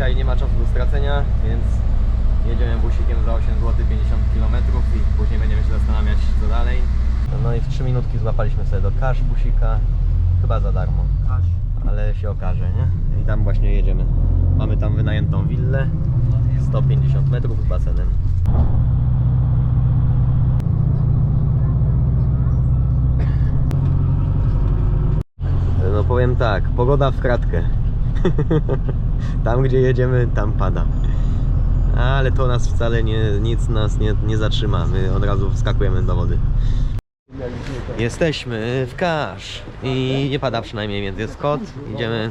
dzisiaj nie ma czasu do stracenia, więc jedziemy busikiem za 8 zł 50 km i później będziemy się zastanawiać co dalej. No i w 3 minutki złapaliśmy sobie do Kasz busika, chyba za darmo, ale się okaże, nie? I tam właśnie jedziemy. Mamy tam wynajętą willę, 150 metrów z basenem. No powiem tak, pogoda w kratkę. tam gdzie jedziemy, tam pada. Ale to nas wcale nie, nic nas nie, nie zatrzyma. My od razu wskakujemy do wody. Jesteśmy w Kasz i nie pada przynajmniej, więc jest kot. Idziemy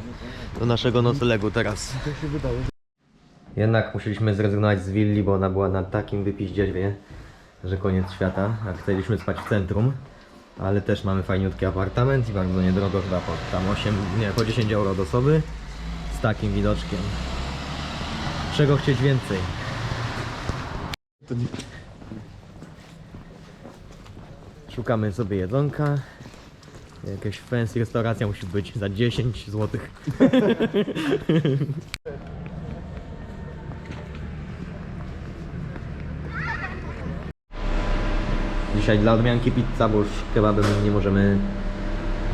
do naszego noclegu teraz. Jednak musieliśmy zrezygnować z willi, bo ona była na takim wypiździewie, że koniec świata, a chcieliśmy spać w centrum. Ale też mamy fajniutki apartament i bardzo niedrogo, chyba po tam 8, nie, po 10 euro od osoby z takim widoczkiem. Czego chcieć więcej? Szukamy sobie jedzonka. Jakaś fancy restauracja musi być za 10 zł. Dzisiaj dla odmianki pizza, bo już kebabem nie możemy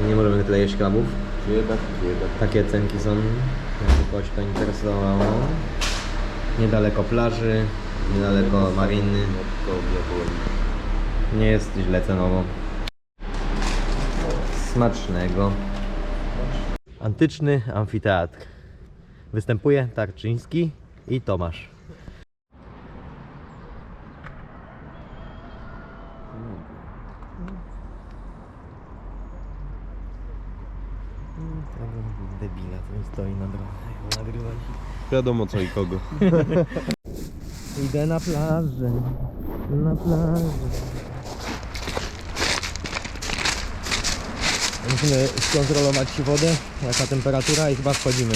nie możemy tyle jeść kebabów. Jednak, jednak. Takie cenki są, jakby to interesowało. Niedaleko plaży, niedaleko mariny. Nie jest źle cenowo. Smacznego. Antyczny amfiteatr. Występuje Tarczyński i Tomasz. Debila, co stoi na drodze. Nagrywać. Wiadomo co i kogo. Idę na plażę, na plażę. Musimy skontrolować wodę, jaka temperatura i chyba wchodzimy.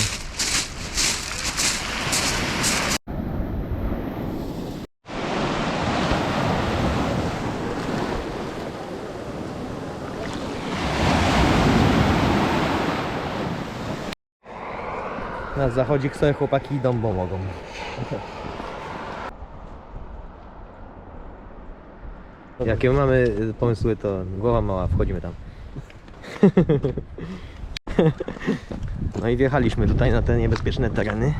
Na zachodzik sobie chłopaki idą, bo mogą. Jakie mamy y, pomysły, to głowa mała, wchodzimy tam. No i wjechaliśmy tutaj na te niebezpieczne tereny.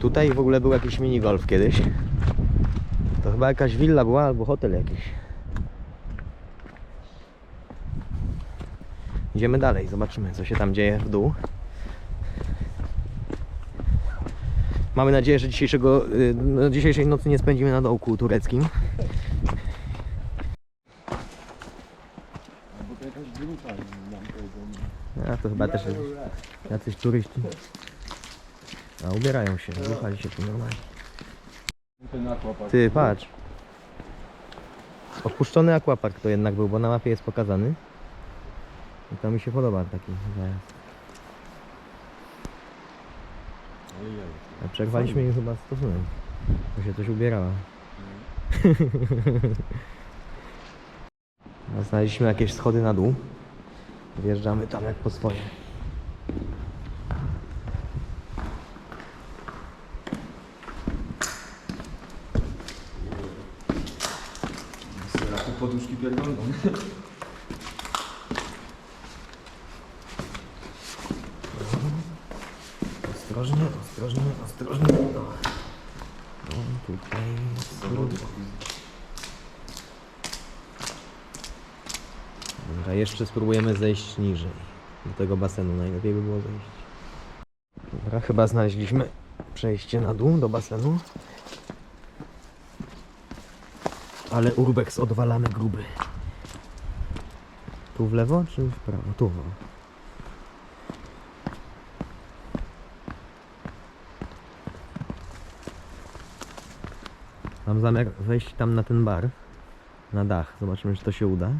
Tutaj w ogóle był jakiś minigolf kiedyś. To chyba jakaś willa była albo hotel jakiś. Idziemy dalej, zobaczymy co się tam dzieje w dół. Mamy nadzieję, że dzisiejszego, y, no, dzisiejszej nocy nie spędzimy na dołku tureckim. A to chyba też jacyś turyści. A ubierają się, ruchali się tu normalnie. Ty, patrz. Opuszczony aquapark to jednak był, bo na mapie jest pokazany. I to mi się podoba taki zajazd. Przerwaliśmy im chyba stosunek. Bo się coś ubierała. A Znaleźliśmy jakieś schody na dół. Wjeżdżamy tam jak po swoje. Ostrożnie, ostrożnie, ostrożnie. No, tutaj. Dobra, jeszcze spróbujemy zejść niżej. Do tego basenu najlepiej by było zejść. Dobra, chyba znaleźliśmy przejście na dół do basenu. Ale urbex odwalamy gruby. Tu w lewo czy w prawo? Tu. Mam zamiar wejść tam na ten bar. Na dach. Zobaczymy, czy to się uda.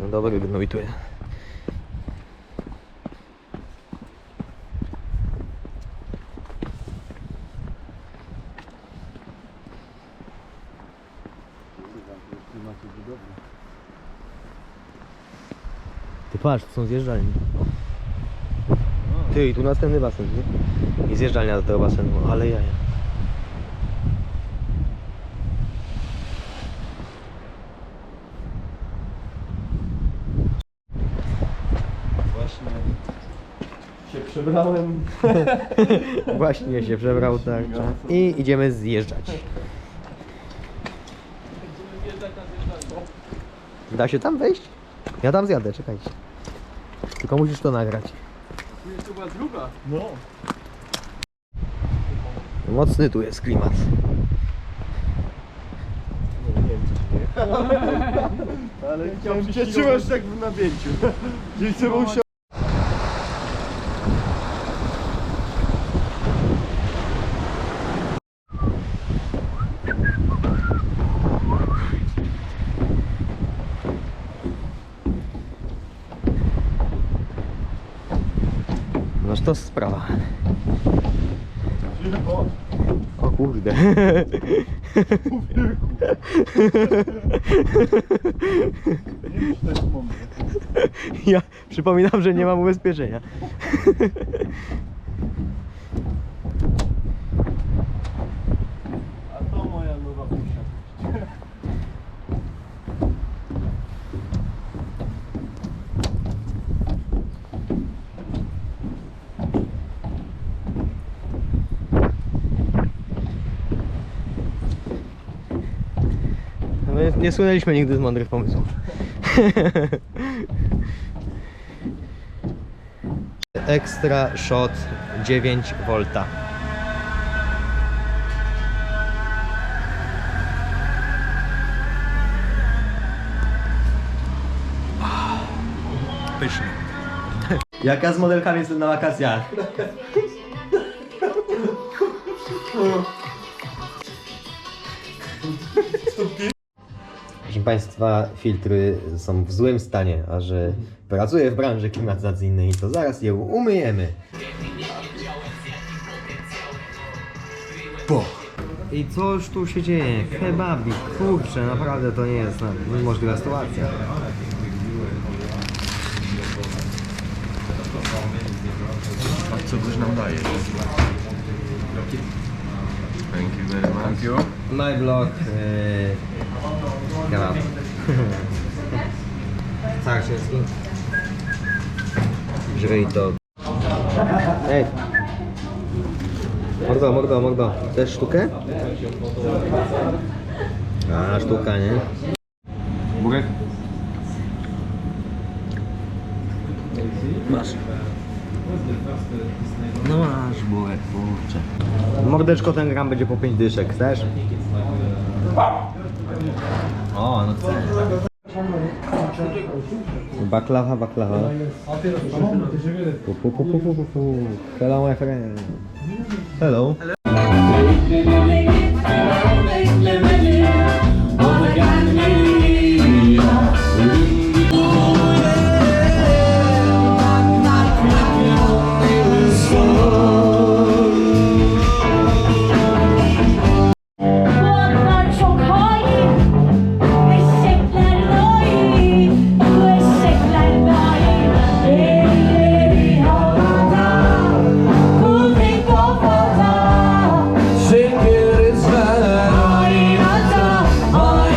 No dobry gnój. Ty patrz, tu są zjeżdżalnie. Ty, i tu następny basen, nie? I zjeżdżalnia do tego basenu, ale jaja. Właśnie się przebrałem. Właśnie się przebrał, tak. I idziemy zjeżdżać. Da się tam wejść? Ja tam zjadę, czekajcie. Tylko musisz to nagrać. Chyba druga. No. Mocny tu jest klimat. Nie, nie wiem co się. Ale chciałem się czułeś tak w napięciu. Gdzieś. To sprawa. O, kurde. Ja przypominam, że nie mam ubezpieczenia. A to moja nowa posiadłość. My nie słynęliśmy nigdy z mądrych pomysłów. Extra shot 9 V. Pyszny. Jaka z modelkami jest na wakacjach? Państwa, filtry są w złym stanie, a że pracuję w branży klimatyzacyjnej, to zaraz je umyjemy. Po. I co już tu się dzieje? Kebabik, kurczę, naprawdę to nie jest no, niemożliwa sytuacja. A co byś nam daje? Thank you very much. Thank you. My blog, yy, kebab. Carszyński. Żryj to. Ej. Mordo, mordo, mordo. Chcesz sztukę? A, sztuka, nie? Burek? Masz. No masz bułek, kurczę. Mordeczko ten gram będzie po 5 dyszek, chcesz? Oh, I understand. Baklava, baklava. Selam efendim. Hello. Hello.